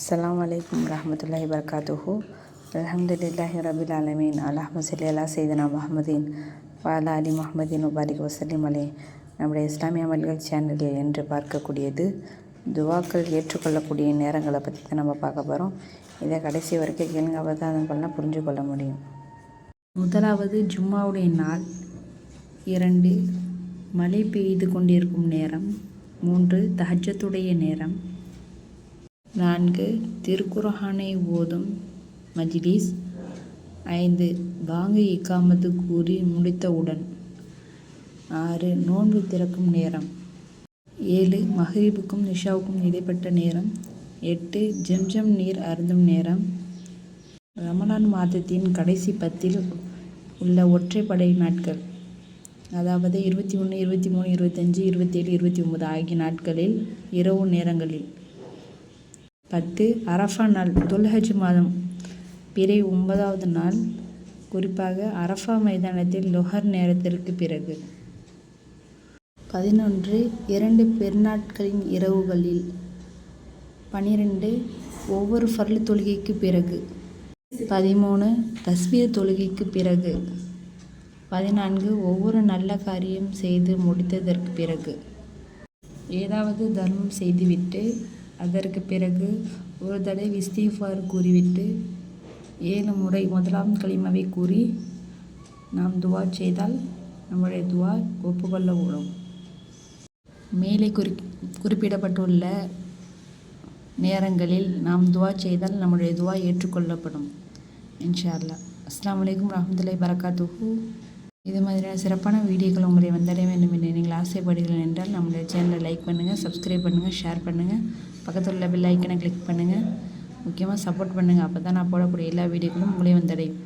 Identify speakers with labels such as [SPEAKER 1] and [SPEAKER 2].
[SPEAKER 1] அஸ்ஸலாமு அலைக்கும் ரஹமத்துல்லாஹி வபரகாத்துஹு அல்ஹம்துலில்லாஹி ரபில் ஆலமீன் அல்லாஹ் சல்லி அலா சைதனா முஹம்மதின் வாலா அலி முஹம்மதின் உபாரிக் வசல்லிம் அலே நம்முடைய இஸ்லாமிய அமல்கள் சேனலில் என்று பார்க்கக்கூடியது துவாக்கள் ஏற்றுக்கொள்ளக்கூடிய நேரங்களை பற்றி தான் நம்ம பார்க்க போகிறோம் இதை கடைசி வரைக்கும் கேளுங்க அப்போ பண்ணால் புரிஞ்சு கொள்ள முடியும். முதலாவது ஜும்மாவுடைய நாள். இரண்டு மழை பெய்து கொண்டிருக்கும் நேரம். மூன்று தஹஜத்துடைய நேரம். நான்கு திருக்குரஹானை ஓதும் மஜ்லிஸ். ஐந்து பாங்கு இக்காமத்து கூறி முடித்தவுடன். ஆறு நோன்பு திறக்கும் நேரம். ஏழு மஹ்ரிபுக்கும் நிஷாவுக்கும் இடைப்பட்ட நேரம். எட்டு ஜம்ஜம் நீர் அருந்தும் நேரம். ரமலான் மாதத்தின் கடைசி பத்தில் உள்ள ஒற்றைப்படை நாட்கள். அதாவது இருபத்தி ஒன்று இருபத்தி மூணு இருபத்தஞ்சி இருபத்தேழு இருபத்தி ஒம்பது ஆகிய நாட்களில் இரவு நேரங்களில் பத்து அரஃபா நாள் துல்ஹஜ் மாதம். பிறை ஒன்பதாவது நாள். குறிப்பாக அரஃபா மைதானத்தில் லொஹர் நேரத்திற்கு பிறகு. பதினொன்று இரண்டு பெருநாட்களின் இரவுகளில். பனிரெண்டு ஒவ்வொரு ஃபர்ல் தொழுகைக்கு பிறகு. பதிமூணு தஸ்வீர் தொழுகைக்கு பிறகு. பதினான்கு ஒவ்வொரு நல்ல காரியம் செய்து முடித்ததற்கு பிறகு. ஏதாவது தர்மம் செய்துவிட்டு அதற்கு பிறகு ஒரு தடவை இஸ்திஃபார் கூறிவிட்டு ஏழு முறை முதலாம் களிமாவை கூறி நாம் துவா செய்தால் நம்முடைய துவா ஒப்புக்கொள்ளப்படும் மேலே குறி குறிப்பிடப்பட்டுள்ள நேரங்களில் நாம் துவா செய்தால் நம்முடைய துவா ஏற்றுக்கொள்ளப்படும் இன்ஷா அல்லாஹ். அஸ்லாம் வலைக்கம் ரஹமத்துல்லாஹி பரகாத்துஹு இது மாதிரியான சிறப்பான வீடியோக்கள் உங்களை வந்தடைய வேண்டும் என்று நீங்கள் ஆசைப்படுகிறீர்கள் என்றால் நம்முடைய சேனலை லைக் பண்ணுங்கள் சப்ஸ்கிரைப் பண்ணுங்கள் ஷேர் பண்ணுங்கள் பக்கத்தில் உள்ள பெல் ஐக்கனை கிளிக் பண்ணுங்கள் முக்கியமாக சப்போர்ட் பண்ணுங்கள் அப்போ தான் நான் போடக்கூடிய எல்லா வீடியோக்களும் உங்களை வந்தடையும்.